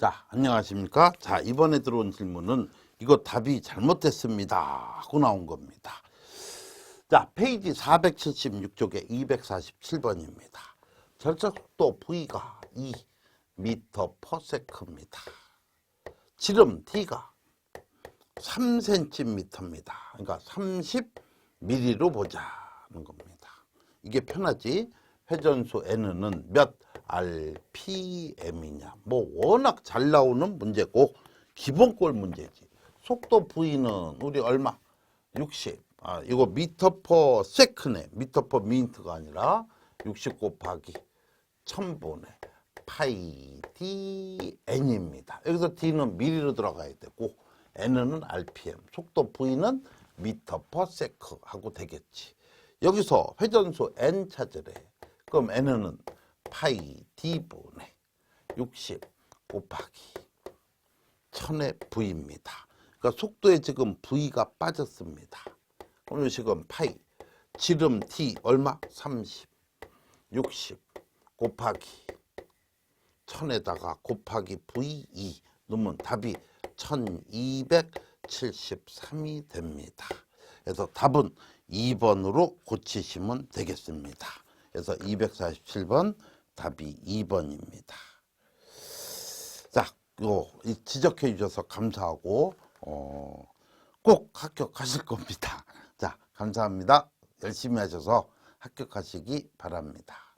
자, 안녕하십니까? 자, 이번에 들어온 질문은 이거 답이 잘못됐습니다. 하고 나온 겁니다. 자, 페이지 476쪽에 247번입니다. 절차 속도 V가 2m per sec입니다. 지름 D가 3cm입니다. 그러니까 30mm로 보자는 겁니다. 이게 편하지? 회전수 N은 몇 RPM이냐. 뭐 워낙 잘 나오는 문제고 기본꼴 문제지. 속도 V는 우리 얼마? 60. 아, 이거 미터 퍼 세크네. 미터 퍼 미니트가 아니라 60 곱하기 1000분의 파이 d n입니다. 여기서 d는 미리로 들어가야 되고 n은 rpm, 속도 v는 미터 퍼 세크 하고 되겠지. 여기서 회전수 n 찾으래. 그럼 n은 파이 d분의 60 곱하기 1000의 v입니다. 그러니까 속도에 지금 v가 빠졌습니다. 그럼 지금 파이 지름 t 얼마? 30 60 곱하기 1000에다가 곱하기 V2 넣으면 답이 1273이 됩니다. 그래서 답은 2번으로 고치시면 되겠습니다. 그래서 247번 답이 2번입니다. 자, 요 지적해 주셔서 감사하고 어, 꼭 합격하실 겁니다. 자, 감사합니다. 열심히 하셔서 합격하시기 바랍니다.